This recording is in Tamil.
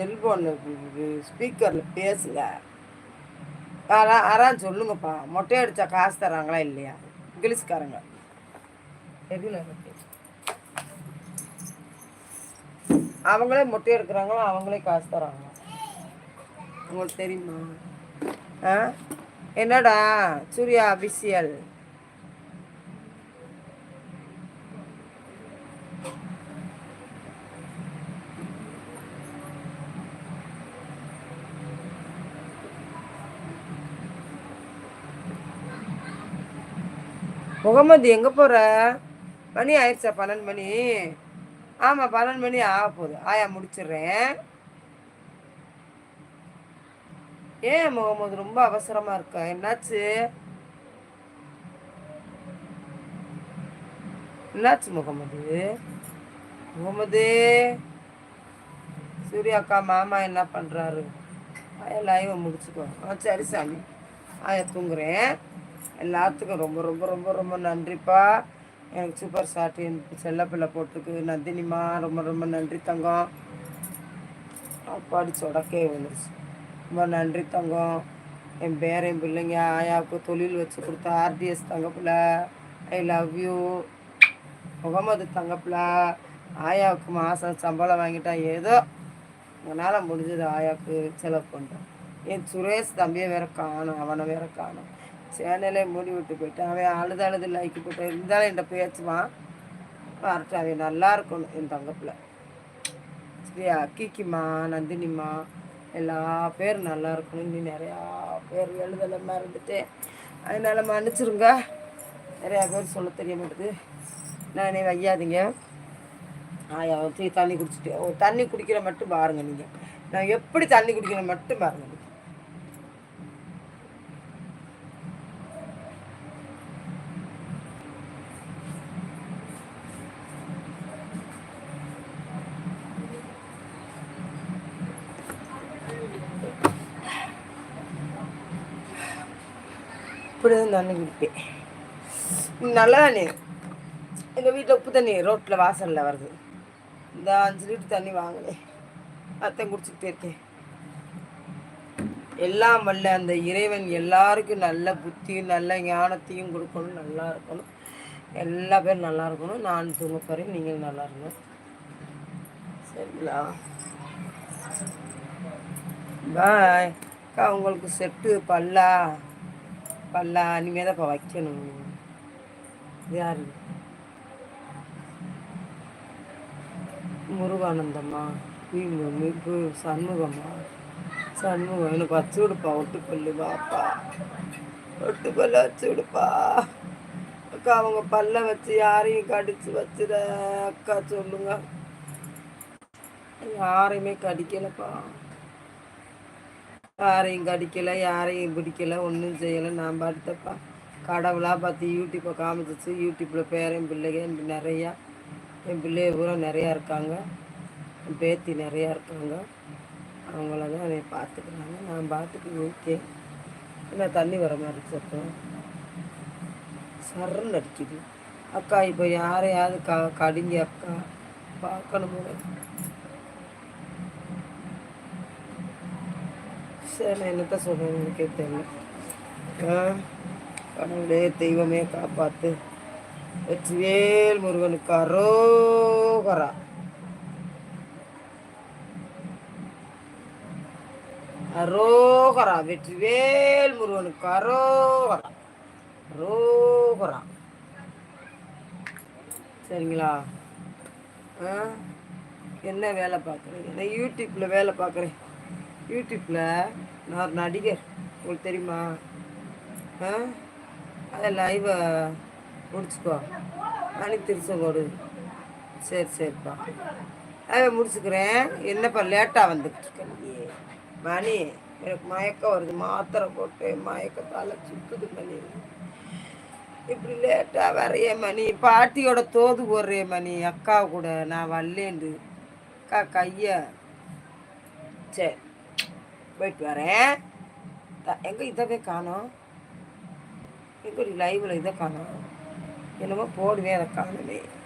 செல்போனில் ஸ்பீக்கரில் பேசுங்க. யாரா யாராவது சொல்லுங்கப்பா. மொட்டை அடித்தா காசு தராங்களா இல்லையா? இங்கிலீஷ்காரங்க. அவங்களே மொட்டை எடுக்கிறாங்களோ? அவங்களே காசு தராங்களா? உங்களுக்கு தெரியுமா? ஆ? என்னடா? சூர்யா அபிஷியல். முகமது எங்கே போகிற மணி ஆயிடுச்சா? பன்னெண்டு மணி. ஆமாம் பன்னெண்டு மணி ஆக போகுது. ஆயா முடிச்சிடுறேன். ஏன் முகமது ரொம்ப அவசரமாக இருக்க? என்னாச்சு? என்னாச்சு முகமது? முகமது சூர்யாக்கா மாமா என்ன பண்ணுறாரு ஆயா லைவை முடிச்சுக்கோ. ஆ சரி சாமி. ஆயா தூங்குறேன். எல்லாத்துக்கும் ரொம்ப ரொம்ப ரொம்ப ரொம்ப நன்றிப்பா. எனக்கு சூப்பர் ஷாட் என் செல்லப்பிள்ளை போட்டிருக்கு. நந்தினிமா ரொம்ப ரொம்ப நன்றி தங்கம். அப்பாடி சொடக்கே வந்துருச்சு ரொம்ப நன்றி தங்கம். என் பேரன் பிள்ளைங்க ஆயாவுக்கு தொழில் வச்சு கொடுத்த RTS Thangapillai. I love you Mohammed Thangapillai. ஆயாவுக்கு மாதம் சம்பளம் வாங்கிட்டா ஏதோ உங்களால் முடிஞ்சது ஆயாவுக்கு செலவு பண்ணுறேன் என் சுரேஷ் தம்பியை வேற காணும் அவனை வேற காணும். சேனலே மூடி விட்டு போயிட்டான். அவன் அழுது அழுது லைக்கு போட்டு இருந்தாலும் என்கிட்ட பேசுவான் வரட்டு அவன் நல்லா இருக்கணும் என் தங்கப்பில். சரியா? கிக்கிம்மா நந்தினிம்மா எல்லா பேரும் நல்லா இருக்கணும். நீ நிறையா பேர் எழுதலை மறந்துட்டேன் அதனால் மன்னிச்சிருங்க. நிறையா பேர் சொல்ல தெரிய மாட்டேது. நானே வையாதீங்க. ஆயா தண்ணி குடிச்சிட்டு ஓ தண்ணி குடிக்கிற மட்டும் பாருங்க நீங்கள் நான் எப்படி தண்ணி குடிக்கிற மட்டும் பாருங்க. இப்படிதான் தண்ணி குடிப்பேன் நல்லா தண்ணி எங்கள் வீட்டில் உப்பு தண்ணி ரோட்டில் வாசலில் வருது. இந்த அஞ்சு லிட்டர் தண்ணி வாங்கினேன் அத்தையும் குடிச்சிக்கிட்டே இருக்கேன். எல்லாம் வல்ல அந்த இறைவன் எல்லாருக்கும் நல்ல புத்தியும் நல்ல ஞானத்தையும் கொடுக்கணும். நல்லா இருக்கணும். எல்லா பேரும் நல்லா இருக்கணும். நான் தூங்க போகிறேன் நீங்கள் நல்லா இருக்கணும். சரிங்களா? பாய். அக்கா உங்களுக்கு செட்டு பல்லா? பல்லா இனிமே தான் இப்போ வைக்கணும். யார் யாரு? முருகானந்தம்மா. மீம்பு மீம்பு சண்முகம்மா. சண்முகம் எனக்கு வச்சு விடுப்பா ஒட்டுப்பல்லு வாப்பா ஒட்டுப்பல்ல வச்சு விடுப்பா அக்கா அவங்க பல்ல வச்சு யாரையும் கடிச்சு வச்சுட அக்கா சொல்லுங்க. யாரையுமே கடிக்கலப்பா. யாரையும் கடிக்கலை யாரையும் பிடிக்கலை ஒன்றும் செய்யலை. நான் பார்த்தப்பா கடவுளாக பார்த்து யூடியூப்பை காமிச்சிச்சு. யூடியூப்பில் பேரன் பிள்ளைங்க எனக்கு நிறையா என் பிள்ளைய பூரா நிறையா இருக்காங்க. என் பேத்தி நிறையா இருக்காங்க. அவங்கள தான் என்னை பார்த்துக்கிறாங்க. நான் பார்த்துக்கு ஓகே. என்ன தண்ணி வர மாதிரி இருக்கு சத்தம்? சர்ன்னு அடிக்குது. அக்கா இப்போ யாரையாவது க கடிங்க அக்கா. பார்க்கணும் சரி நான் என்னத்த சொல்கிறேன் எனக்கே தெரியல ஆ கடவுளே தெய்வமே காப்பாற்று வெற்றிவேல் முருகனுக்கு அரோகரா. அரோகரா வெற்றிவேல் முருகனுக்கு அரோகரா. அரோகரா. சரிங்களா? ஆ? என்ன வேலை பார்க்குறேன் நான் யூடியூப்பில் வேலை பார்க்குறேன். யூடியூப்பில் நான் ஒரு நடிகர். உங்களுக்கு தெரியுமா? ஆ? அதை லைவை முடிச்சுக்கோ. மணி திருச்செங்கோடு சரி சரிப்பா. அதை முடிச்சுக்கிறேன். என்னப்பா லேட்டாக வந்துக்கிட்டு மணி எனக்கு மயக்கம் வருது. மாத்திரை போட்டு மயக்கத்தால் சுத்துது மணி. இப்படி லேட்டாக வரைய மணி. பாட்டியோட தோது போடுறே மணி. அக்கா கூட நான் வரலேண்டு அக்கா கையை. சரி. போயிட்டு வரேன். த- இதை இதவே காணோம். எங்கள் லைவில் இதை காணோம். என்னமோ போடுவேன் அதை காணுமே.